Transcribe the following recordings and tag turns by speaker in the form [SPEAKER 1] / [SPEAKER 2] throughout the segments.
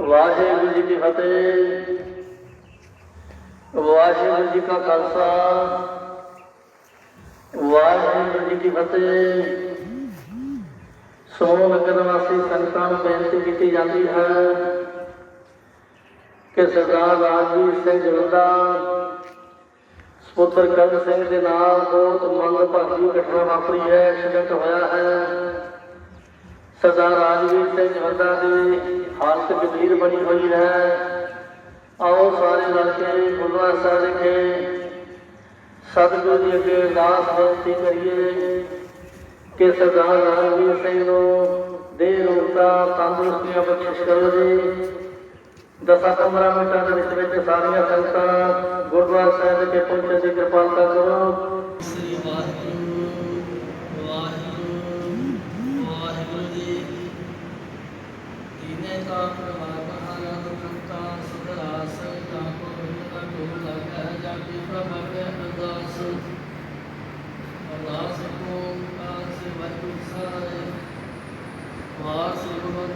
[SPEAKER 1] ਵਾਹਿਗੁਰੂ ਜੀ ਕੀ ਫਤਿਹ। ਵਾਹਿਗੁਰੂ ਜੀ ਕਾ ਖਾਲਸਾ। ਵਾਹਿਗੁਰੂ ਜੀ ਕੀ ਫਤਿਹ। ਸੋਮ ਨਗਰ ਵਾਸੀ ਸੰਗਤਾਂ ਨੂੰ ਬੇਨਤੀ ਕੀਤੀ ਜਾਂਦੀ ਹੈ ਕਿ ਸਰਦਾਰ ਰਾਜਵੀਰ ਸਿੰਘ ਜਵੰਦਾ ਸਪੁੱਤਰ ਕਰਨ ਸਿੰਘ ਦੇ ਨਾਲ ਬਹੁਤ ਮੰਦਭਾਗੀ ਘਟਨਾ ਵਾਪਰੀ ਹੈ ਐਕਸੀਡੈਂਟ ਹੋਇਆ ਹੈ। ਸਰਦਾਰ ਰਾਜਵੀਰ ਸਿੰਘ ਜਵੰਦਾ ਦੀ ਹਾਲਤ ਗੰਭੀਰ ਬਣੀ ਹੋਈ ਹੈ। ਆਓ ਸਾਰੇ ਰਲ ਕੇ ਗੁਰਦੁਆਰਾ ਸਾਹਿਬ ਵਿਖੇ ਸਤਿਗੁਰੂ ਜੀ ਅੱਗੇ ਅਰਦਾਸ ਬੇਨਤੀ ਕਰੀਏ ਕਿ ਸਰਦਾਰ ਰਾਜਵੀਰ ਸਿੰਘ ਨੂੰ ਦੇਹ ਰੋਗਤਾ ਤੰਦਰੁਸਤੀਆਂ ਬਖਸ਼ਿਸ਼ ਕਰੋ ਜੀ ਦਸਾਂ 15 ਮਿੰਟਾਂ ਦੇ ਵਿੱਚ ਵਿੱਚ ਸਾਰੀਆਂ ਸੰਗਤਾਂ ਗੁਰਦੁਆਰਾ ਸਾਹਿਬ ਵਿਖੇ ਪਹੁੰਚਣ ਦੀ ਕਿਰਪਾਲਤਾ ਕਰੋ।
[SPEAKER 2] ਸ੍ਰੀ ਵਾਹਿਗੁਰੂ ਵਾਹਿਗੁਰੂ ਵਾਹਿਗੁਰੂ ਜੀ ਦੀਨੇ ਕਾ ਪ੍ਰਵਾਹ ਆਨੰਦ ਕੰਤਾ ਸੁਖਰਾਸ ਜਾ ਕੋ ਵਿਨਾ ਢੋਲ ਲਗੈ ਜਾਤੀ ਪ੍ਰਭਵ ਅਰਦਾਸ ਅਰਦਾਸ ਕੋ ਕਾਸ ਵਾਹਿਗੁਰੂ ਸਾਰੇ ਵਾਰ ਸ੍ਰੀ ਗੁਰੂ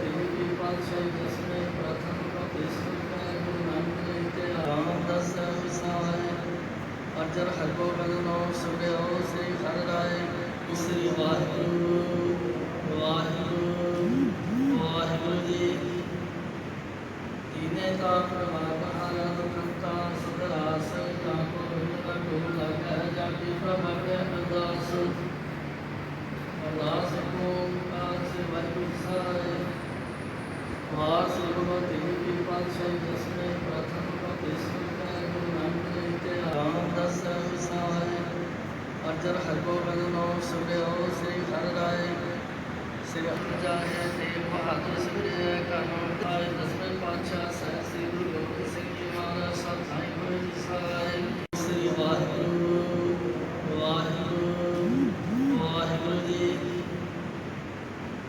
[SPEAKER 2] ਦੇਵ ਕੀ ਪਾਤਸ਼ਾਹੀ ਪ੍ਰਥਮ ਪ੍ਰਤਿਸ਼ਠ ਕੈ ਗੁਰੂ ਨਾਨਕ ਦੇਵ ਤੇ ਰਾਮਦਾਸ ਵਿਸਾਰੇ ਅਰਜਨ ਹਰਗੋਬਿੰਦ ਨੋ ਸੁਭਿਓ ਸ੍ਰੀ ਹਰਿ ਰਾਏ ਸ੍ਰੀ ਵਾਹਿਗੁਰੂ ਵਾਹਿਗੁਰੂ ਵਾਹਿਗੁਰੂ ਜੀ ਦੀਨੇ ਕਾ ਪ੍ਰਵਾਹ ਆਨੰਦ ਕੰਤਾ ਸੁਖਰਾਸ ਜਾ ਕੋ ਵਿਨਾ ਢੋਲ ਲਗੈ ਜਾਤੀ ਪ੍ਰਭਵ ਅਰਦਾਸ ਅਰਦਾਸ ਕੋ ਕਾਸ ਵਾਹਿਗੁਰੂ ਸਾਰੇ ਵਾਰ ਸ੍ਰੀ ਗੁਰੂ ਤੇਗ ਕੀ ਪਾਤਸ਼ਾਹੀ ਜਿਸਨੇ ਪ੍ਰਥਮ ਪ੍ਰਤਿਸ਼ਠ ਗੁਰੂ ਨਾਨਕ ਦੇਵ ਤੇ ਰਾਮਦਾਸ ਵਿਸਾਰੇ ਅਰਜਨ ਹਰਗੋਬਿੰਦ ਨੋ ਸੁਭਿਓ ਸ੍ਰੀ ਹਰਿ ਰਾਏ। ਸ੍ਰੀ ਅਪਜਾਏ ਤੇ ਬਹਾਦਰ ਸਿਰੇ ਕਾਨੂੰਨ ਤਾਏ ਦਸਵੇਂ ਪਾਤਸ਼ਾਹ ਸਹਿ ਸ੍ਰੀ ਗੁਰੂ ਗੋਬਿੰਦ ਸਿੰਘ ਜੀ ਮਹਾਰਾਜ ਸਤਿ ਹੋਏ ਜੀ ਸਾਰੇ ਸ੍ਰੀ ਵਾਹਿਗੁਰੂ ਵਾਹਿਗੁਰੂ ਵਾਹਿਗੁਰੂ ਜੀ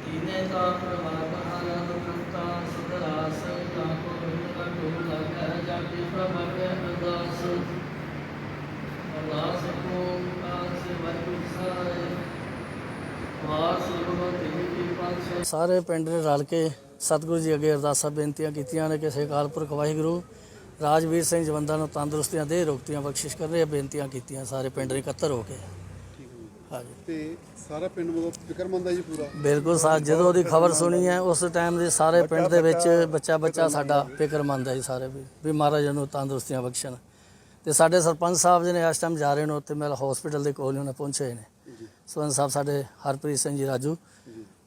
[SPEAKER 2] ਦੀਨੇ ਕਾ ਪ੍ਰਵਾਹ ਆਨੰਦ ਕੰਤਾ ਸੁਖਰਾਸ ਜਾ ਕੋ ਵਿਨਾ ਢੋਲ ਲਗੈ ਜਾਤੀ ਪ੍ਰਭਵ ਅਰਦਾਸ ਅਰਦਾਸ ਕੋ ਕਾਸ ਵਾਹਿਗੁਰੂ ਸਾਰੇ ਵਾਰ ਸ੍ਰੀ ਪਿੰਡ ਨੇ ਰਲ ਕੇ ਸਤਿਗੁਰੂ ਜੀ ਅੱਗੇ ਅਰਦਾਸਾਂ ਬੇਨਤੀਆਂ ਕੀਤੀਆਂ ਨੇ ਕਿ ਸੇ ਅਕਾਲ ਪੁਰਖ ਵਾਹਿਗੁਰੂ ਰਾਜਵੀਰ ਸਿੰਘ ਜਵੰਦਾਂ ਨੂੰ ਤੰਦਰੁਸਤੀਆਂ ਦੇ ਰੋਗਤੀਆਂ ਬਖਸ਼ਿਸ਼ ਕਰ ਰਹੇ ਬੇਨਤੀਆਂ ਕੀਤੀਆਂ ਸਾਰੇ ਪਿੰਡ ਨੇ ਇਕੱਤਰ ਹੋ ਕੇ। ਹਾਂਜੀ।
[SPEAKER 3] ਤੇ ਸਾਰਾ ਪਿੰਡ ਮਤਲਬ ਫਿਕਰਮੰਦ ਹੈ ਜੀ ਪੂਰਾ?
[SPEAKER 2] ਬਿਲਕੁਲ ਸਾ ਜਦੋਂ ਉਹਦੀ ਖਬਰ ਸੁਣੀ ਹੈ ਉਸ ਟਾਈਮ ਦੇ ਸਾਰੇ ਪਿੰਡ ਦੇ ਵਿੱਚ ਬੱਚਾ ਬੱਚਾ ਸਾਡਾ ਫਿਕਰਮੰਦ ਹੈ ਜੀ ਸਾਰੇ ਵੀ ਵੀ ਮਹਾਰਾਜ ਨੂੰ ਤੰਦਰੁਸਤੀਆਂ ਬਖਸ਼ਣ। ਤੇ ਸਾਡੇ ਸਰਪੰਚ ਸਾਹਿਬ ਜੀ ਨੇ ਇਸ ਟਾਈਮ ਜਾ ਰਹੇ ਨੇ ਉੱਥੇ ਮੇਲ ਹਸਪੀਟਲ ਦੇ ਕੋਲ ਹੀ ਉਹਨੇ ਪਹੁੰਚੇ ਨੇ। ਸਰਪੰਚ ਸਾਹਿਬ ਸਾਡੇ ਹਰਪ੍ਰੀਤ ਸਿੰਘ ਜੀ ਰਾਜੂ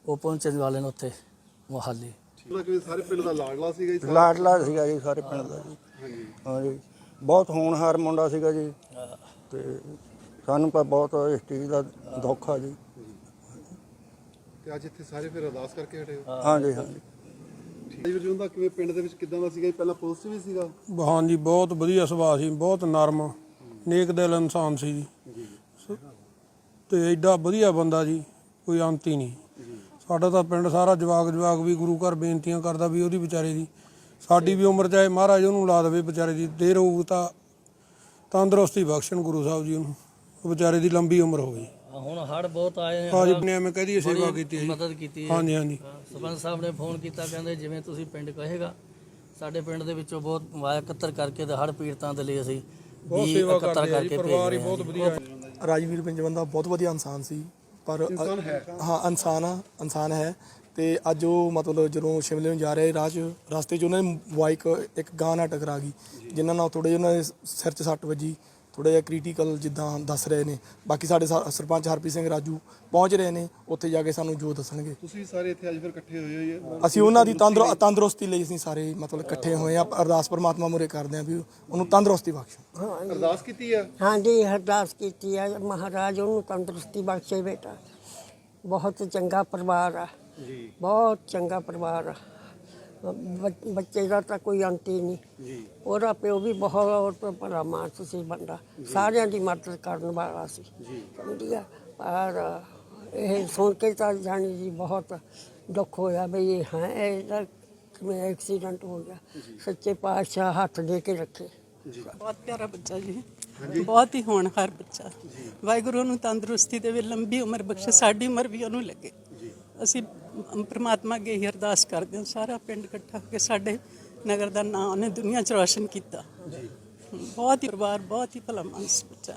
[SPEAKER 2] ਉਹ ਪਹੁੰਚਣ ਵਾਲੇ ਨੇ ਉੱਥੇ ਮੁਹਾਲੀ।
[SPEAKER 3] ਮਤਲਬ ਕਿ ਸਾਰੇ ਪਿੰਡ ਦਾ ਲਾਡਲਾ ਸੀਗਾ ਜੀ? ਸਾਰਾ?
[SPEAKER 4] ਲਾਡਲਾ ਸੀਗਾ ਜੀ ਸਾਰੇ ਪਿੰਡ ਦਾ ਜੀ।
[SPEAKER 3] ਹਾਂਜੀ।
[SPEAKER 4] ਹਾਂਜੀ ਬਹੁਤ ਹੋਣਹਾਰ ਮੁੰਡਾ ਸੀਗਾ ਜੀ। ਤੇ ਸਾਨੂੰ ਤਾਂ ਬਹੁਤ ਇਸ ਚੀਜ਼ ਦਾ ਦੁੱਖ ਆ ਜੀ।
[SPEAKER 3] ਤੇ ਅੱਜ ਇੱਥੇ ਸਾਰੇ ਫਿਰ ਅਰਦਾਸ ਕਰਕੇ ਹਟੇ ਹੋ?
[SPEAKER 4] ਹਾਂਜੀ ਹਾਂਜੀ
[SPEAKER 3] ਜੀ। ਵੀਰ ਜੀ ਦਾ ਕਿਵੇਂ ਪਿੰਡ ਦੇ ਵਿੱਚ ਕਿਦਾਂ ਦਾ ਸੀਗਾ ਜੀ? ਪਹਿਲਾਂ ਪੁਲਿਸ ਵੀ ਸੀਗਾ?
[SPEAKER 5] ਹਾਂਜੀ ਬਹੁਤ ਵਧੀਆ ਸੁਭਾਅ ਸੀ ਬਹੁਤ ਨਰਮ ਨੇਕ ਦਿਲ ਇਨਸਾਨ ਸੀ ਜੀ। ਤੇ ਐਡਾ ਵਧੀਆ ਬੰਦਾ ਜੀ ਕੋਈ ਅੰਤ ਹੀ ਨਹੀਂ। ਸਾਡਾ ਤਾਂ ਪਿੰਡ ਸਾਰਾ ਜਵਾਗ ਜਵਾਗ ਵੀ ਗੁਰੂ ਘਰ ਬੇਨਤੀਆਂ ਕਰਦਾ ਵੀ ਉਹਦੀ ਵਿਚਾਰੇ ਦੀ। ਸਾਡੀ ਵੀ ਉਮਰ ਚਾਹੇ ਮਹਾਰਾਜ ਉਹਨੂੰ ਲਾ ਦੇਵੇ ਵਿਚਾਰੇ ਦੀ ਦੇਰ ਹੋਊ ਤਾਂ ਤੰਦਰੁਸਤੀ ਬਖਸ਼ਣ ਗੁਰੂ ਸਾਹਿਬ ਜੀ ਉਹਨੂੰ ਉਹ ਵਿਚਾਰੇ ਦੀ ਲੰਬੀ ਉਮਰ ਹੋਵੇ।
[SPEAKER 2] ਹੁਣ ਹੜ ਬਹੁਤ ਆਏ ਨੇ
[SPEAKER 5] ਹਾਂਜੀ ਨੇ ਮੈਂ ਕਹਦੀ ਸੇਵਾ ਕੀਤੀ ਹੈ ਜੀ।
[SPEAKER 2] ਮਦਦ ਕੀਤੀ ਹੈ।
[SPEAKER 5] ਹਾਂਜੀ ਹਾਂਜੀ।
[SPEAKER 2] ਸਰਪੰਚ ਸਾਹਿਬ ਨੇ ਫੋਨ ਕੀਤਾ ਕਹਿੰਦੇ ਜਿਵੇਂ ਤੁਸੀਂ ਪਿੰਡ ਕਹੇਗਾ ਸਾਡੇ ਪਿੰਡ ਦੇ ਵਿੱਚੋਂ ਬਹੁਤ ਵਾਇਆ ਇਕੱਤਰ ਕਰਕੇ ਤੇ ਹੜ ਪੀੜਤਾਂ ਦੇ ਲਈ ਅਸੀਂ
[SPEAKER 5] ਬਹੁਤ ਸੇਵਾ ਕਰਦੇ ਆ ਜੀ
[SPEAKER 2] ਕਰਕੇ
[SPEAKER 5] ਪਰਿਵਾਰ ਹੀ ਬਹੁਤ
[SPEAKER 2] ਜੀ।
[SPEAKER 5] ਵਧੀਆ ਹੈ।
[SPEAKER 6] ਰਾਜਵੀਰ ਪਿੰਜਵੰਦਾ ਬਹੁਤ ਵਧੀਆ ਇਨਸਾਨ ਸੀ ਪਰ
[SPEAKER 3] ਇਨਸਾਨ ਹੈ।
[SPEAKER 6] ਹਾਂ ਇਨਸਾਨ ਆ ਇਨਸਾਨ ਹੈ ਤੇ ਅੱਜ ਉਹ ਮਤਲਬ ਜਦੋਂ ਸ਼ਿਮਲੇ ਨੂੰ ਜਾ ਰਹੇ ਰਾਹ 'ਚ ਰਸਤੇ 'ਚ ਉਹਨਾਂ ਦੀ ਬਾਈਕ ਇੱਕ ਗਾਂ ਨਾਲ ਟਕਰਾ ਗਈ ਜਿਨ੍ਹਾਂ ਨਾਲ ਥੋੜੇ ਉਹਨਾਂ ਦੇ ਸਿਰ 'ਚ ਸੱਟ ਵੱਜੀ ਥੋੜਾ ਜਿਹਾ ਕ੍ਰਿਟੀਕਲ ਜਿੱਦਾਂ ਦੱਸ ਰਹੇ ਨੇ। ਬਾਕੀ ਸਾਡੇ ਸਰ- ਸਰਪੰਚ ਹਰਪ੍ਰੀਤ ਸਿੰਘ ਰਾਜੂ ਪਹੁੰਚ ਰਹੇ ਨੇ ਉੱਥੇ ਜਾ ਕੇ ਸਾਨੂੰ ਜੋ ਦੱਸਣਗੇ।
[SPEAKER 3] ਤੁਸੀਂ ਸਾਰੇ ਇੱਥੇ ਅੱਜ ਫਿਰ ਇਕੱਠੇ ਹੋਏ ਹੋਏ ਹੋ
[SPEAKER 6] ਅਸੀਂ ਉਹਨਾਂ ਦੀ ਤੰਦਰ ਤੰਦਰੁਸਤੀ ਲਈ ਅਸੀਂ ਸਾਰੇ ਮਤਲਬ ਇਕੱਠੇ ਹੋਏ ਆ ਅਰਦਾਸ ਪਰਮਾਤਮਾ ਮੁਰੇ ਕਰਦੇ ਆ ਵੀ ਉਹਨੂੰ ਤੰਦਰੁਸਤੀ ਬਖਸ਼ੋ
[SPEAKER 3] ਅਰਦਾਸ ਕੀਤੀ ਆ?
[SPEAKER 7] ਹਾਂਜੀ ਅਰਦਾਸ ਕੀਤੀ ਹੈ ਮਹਾਰਾਜ ਉਹਨੂੰ ਤੰਦਰੁਸਤੀ ਬਖਸ਼ੇ ਬੇਟਾ। ਬਹੁਤ ਚੰਗਾ ਪਰਿਵਾਰ ਆ।
[SPEAKER 3] ਜੀ।
[SPEAKER 7] ਬਹੁਤ ਚੰਗਾ ਪਰਿਵਾਰ ਆ। ਬ- ਬੱਚੇ ਦਾ ਤਾਂ ਕੋਈ ਅੰਤ ਹੀ ਨਹੀਂ।
[SPEAKER 3] ਜੀ।
[SPEAKER 7] ਉਹਦਾ ਪਿਓ ਵੀ ਬਹੁਤ ਭਲਾ ਮਾਨਸ ਸੀ ਬੰਦਾ। ਸਾਰਿਆਂ ਦੀ ਮਦਦ ਕਰਨ ਵਾਲਾ ਸੀ।
[SPEAKER 3] ਜੀ।
[SPEAKER 7] ਸਮਝੀ ਆ। ਪਰ ਇਹ ਸੁਣ ਕੇ ਤਾਂ ਜਾਣੀ ਜੀ ਬਹੁਤ ਦੁੱਖ ਹੋਇਆ ਵੀ ਇਹ ਹੈ ਇਹਦਾ ਕਿਵੇਂ ਐਕਸੀਡੈਂਟ ਹੋ ਗਿਆ। ਸੱਚੇ ਪਾਤਸ਼ਾਹ ਹੱਥ ਦੇ ਕੇ ਰੱਖੇ।
[SPEAKER 8] ਬਹੁਤ ਪਿਆਰਾ ਬੱਚਾ ਜੀ। ਬਹੁਤ ਹੀ ਹੋਣਹਾਰ ਬੱਚਾ। ਵਾਹਿਗੁਰੂ ਨੂੰ ਤੰਦਰੁਸਤੀ ਦੇਵੇ ਲੰਬੀ ਉਮਰ ਬਖਸ਼ੇ ਸਾਡੀ ਉਮਰ ਵੀ ਉਹਨੂੰ ਲੱਗੇ। ਅਸੀਂ ਪ੍ਰਮਾਤਮਾ ਅੱਗੇ ਹੀ ਅਰਦਾਸ ਕਰਦੇ ਹਾਂ ਸਾਰਾ ਪਿੰਡ ਇਕੱਠਾ ਹੋ ਕੇ ਸਾਡੇ ਨਗਰ ਦਾ ਨਾਂ ਉਹਨੇ ਦੁਨੀਆ 'ਚ ਰੌਸ਼ਨ ਕੀਤਾ। ਬਹੁਤ ਹੀ ਪਰਿਵਾਰ ਬਹੁਤ ਹੀ ਭਲਾ ਮਾਨਸ ਬੱਚਾ।